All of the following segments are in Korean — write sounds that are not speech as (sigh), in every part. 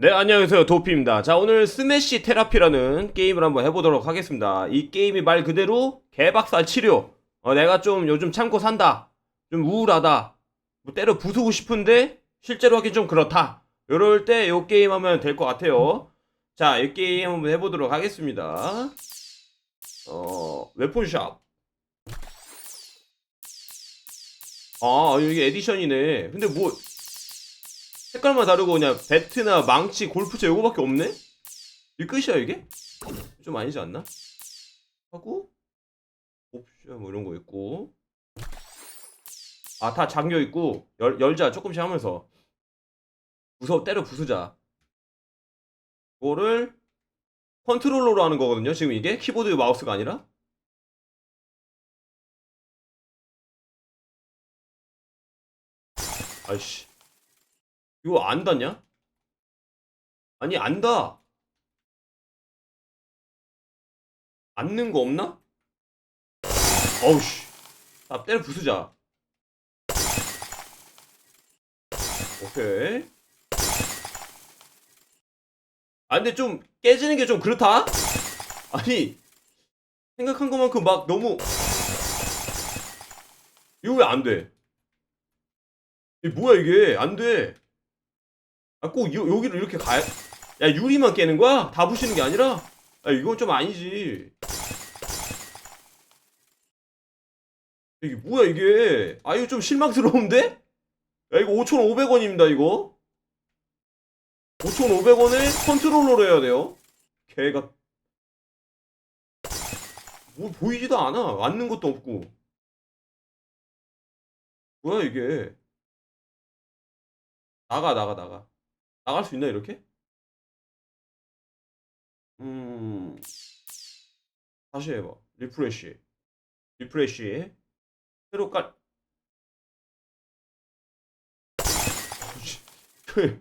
네, 안녕하세요. 도피입니다. 자, 오늘 스매시 테라피라는 게임을 한번 해보도록 하겠습니다. 이 게임이 말 그대로 개박살 치료. 어, 내가 좀 요즘 참고 산다. 좀 우울하다. 뭐 때려 부수고 싶은데 실제로 하긴 좀 그렇다. 이럴 때이 게임 하면 될 것 같아요. 자, 이 게임 한번 해보도록 하겠습니다. 어, 웨폰샵. 아, 여기 에디션이네. 근데 뭐, 색깔만 다르고 그냥 배트나 망치, 골프채 요거밖에 없네? 이 끝이야 이게? 좀 아니지 않나? 하고 옵션 뭐 이런 거 있고. 아 다 잠겨 있고 열, 열자. 조금씩 하면서. 부서 때려 부수자. 그거를 컨트롤러로 하는 거거든요 지금 이게? 키보드 마우스가 아니라? 아이씨 이거 안 닿냐? 아니 안 닿아 앉는 거 없나? 어우씨 아 때려 부수자 오케이 아 근데 좀 깨지는 게 좀 그렇다? 아니 생각한 것만큼 막 너무 이거 왜 안 돼? 이게 뭐야 이게 안 돼. 아꼭 여기를 이렇게 가야 야 유리만 깨는 거야? 다 부시는 게 아니라? 야 이건 좀 아니지. 이게 뭐야 이게? 아 이거 좀 실망스러운데? 야 이거 5,500원입니다 이거. 5,500원에 컨트롤러로 해야 돼요. 개가 뭐 보이지도 않아. 맞는 것도 없고. 뭐야 이게? 나가 나가 나가 나갈 수 있나 이렇게? 음 다시 해봐 리프레시 리프레시 새로 깔 (laughs)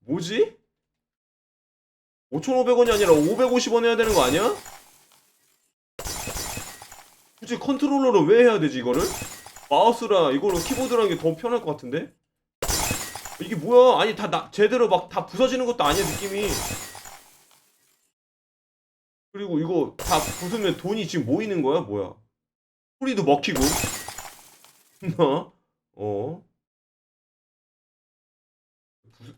뭐지? 5,500원이 아니라 550원 해야 되는 거 아니야? 굳이 컨트롤러로 왜 해야 되지 이거를? 마우스랑 이걸로 키보드라는 게더 편할 것 같은데? 이게 뭐야? 아니 다 나, 제대로 막 다 부서지는 것도 아니야 느낌이. 그리고 이거 다 부수면 돈이 지금 모이는 거야 뭐야? 소리도 먹히고. 나 (laughs) 어? 부수...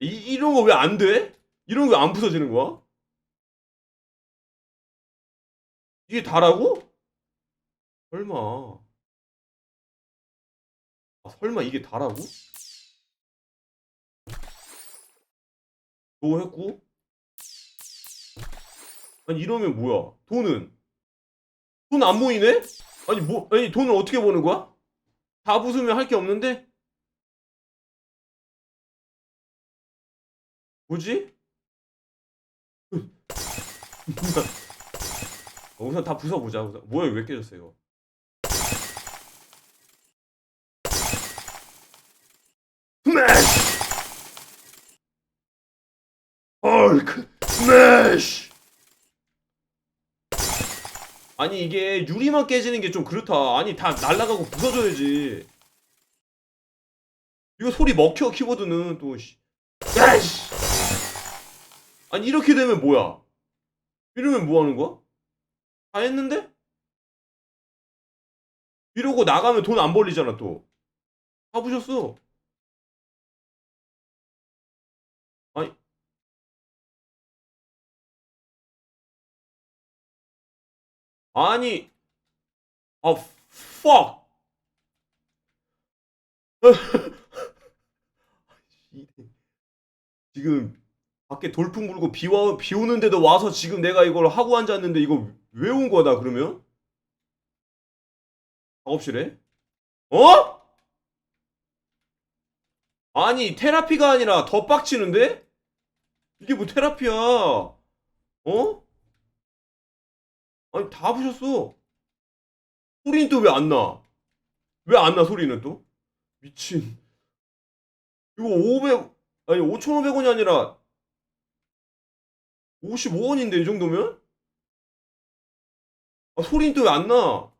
이 이런 거 왜 안 돼? 이런 거왜안 부서지는 거야? 이게 다라고? 설마. 아, 설마 이게 다라고? 뭐 했고? 아니 이러면 뭐야? 돈은? 돈안 모이네? 아니 뭐 아니 돈을 어떻게 버는 거야? 다 부수면 할 게 없는데? 뭐지? (laughs) 어, 우선 다 부숴보자. 뭐야 왜 깨졌어 이거 스매시! 헐크 스매시 아니 이게 유리만 깨지는 게 좀 그렇다. 아니 다 날라가고 부서져야지. 이거 소리 먹혀 키보드는 또 씨. 야이씨 아니 이렇게 되면 뭐야? 이러면 뭐 하는 거야? 다 했는데? 이러고 나가면 돈 안 벌리잖아 또. 다 부셨어. 아니 아니, 아, fuck. (laughs) 지금 밖에 돌풍 불고 비, 와, 비 오는데도 와서 지금 내가 이걸 하고 앉았는데 이거 왜온나 그러면? 작업실에? 어? 아니, 테라피가 아니라 더 빡치는데? 이게 뭐 테라피야? 어? 아니 다 부셨어. 소리는 또 왜 안 나? 왜 안 나 소리는 또? 미친. 이거 500 아니 5,500원이 아니라 55원인데 이 정도면? 아, 소리는 또 왜 안 나?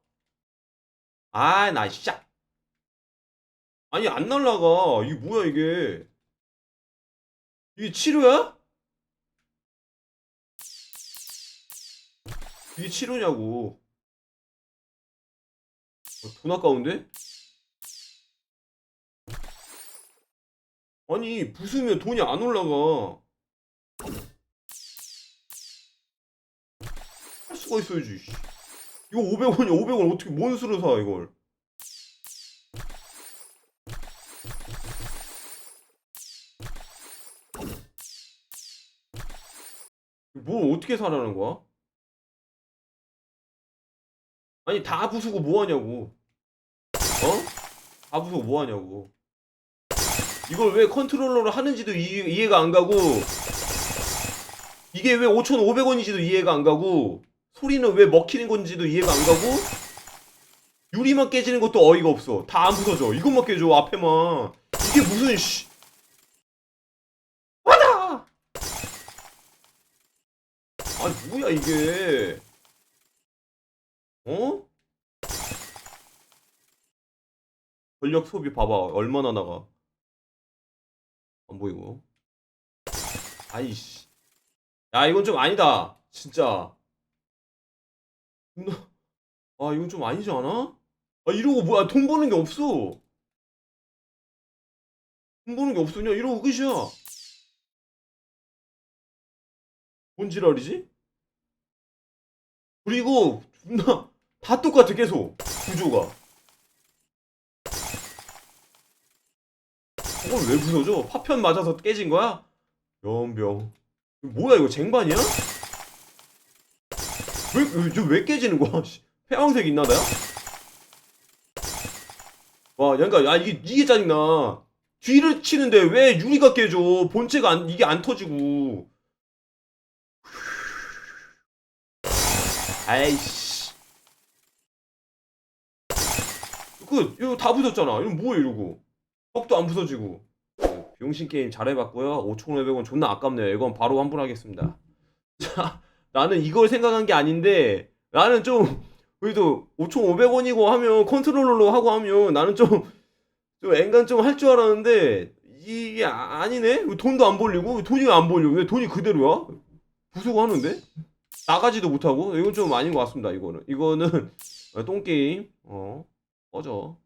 아, 나 진짜. 아니 안 날라가. 이게 뭐야 이게? 이게 치료야? 이게 치료냐고. 어, 돈 아까운데? 아니, 부수면 돈이 안 올라가. 할 수가 있어야지. 씨. 이거 500원이야, 500원. 어떻게, 뭔 수로 사, 이걸. 뭘 어떻게 사라는 거야? 아니 다 부수고 뭐 하냐고. 어? 다 부수고 뭐 하냐고. 이걸 왜 컨트롤러로 하는지도 이, 이해가 안 가고 이게 왜 5,500원인지도 이해가 안 가고 소리는 왜 먹히는 건지도 이해가 안 가고 유리만 깨지는 것도 어이가 없어. 다 안 부서져. 이것만 깨져 앞에만. 이게 무슨 씨. 와다. 아니 뭐야 이게 어? 전력 소비 봐봐. 얼마나 나가? 안 보이고. 아이씨. 야 이건 좀 아니다. 진짜. 아 이건 좀 아니지 않아? 아 이러고 뭐야 돈 버는 게 없어. 돈 버는 게 그냥 이러고 끝이야. 뭔 지랄이지? 그리고 존나 다 똑같아 계속 구조가 이걸 왜 부서져? 파편 맞아서 깨진 거야? 연병 뭐야 이거 쟁반이야? 왜, 왜, 저왜 깨지는 거야? 씨, 회황색 있나 나야? 와 그러니까 야 이게 이게 짜증나 뒤를 치는데 왜 유리가 깨져 본체가 안, 이게 안 터지고 아이씨. 그, 이거 다 부쉈잖아. 이거 뭐야, 이러고. 턱도 안 부서지고. 병신 게임 잘해봤고요. 5,500원 존나 아깝네요. 이건 바로 환불하겠습니다. (laughs) 자, 나는 이걸 생각한 게 아닌데, 나는 좀, 그래도 5,500원이고 하면, 컨트롤러로 하고 하면, 나는 좀, 좀 앵간 좀 할 줄 알았는데, 이게 아- 아니네? 왜 돈도 안 벌리고, 왜 돈이 안 벌려? 왜 돈이 그대로야? 부수고 하는데? 나가지도 못하고 이건 좀 아닌 것 같습니다 이거는 이거는 똥게임 어 꺼져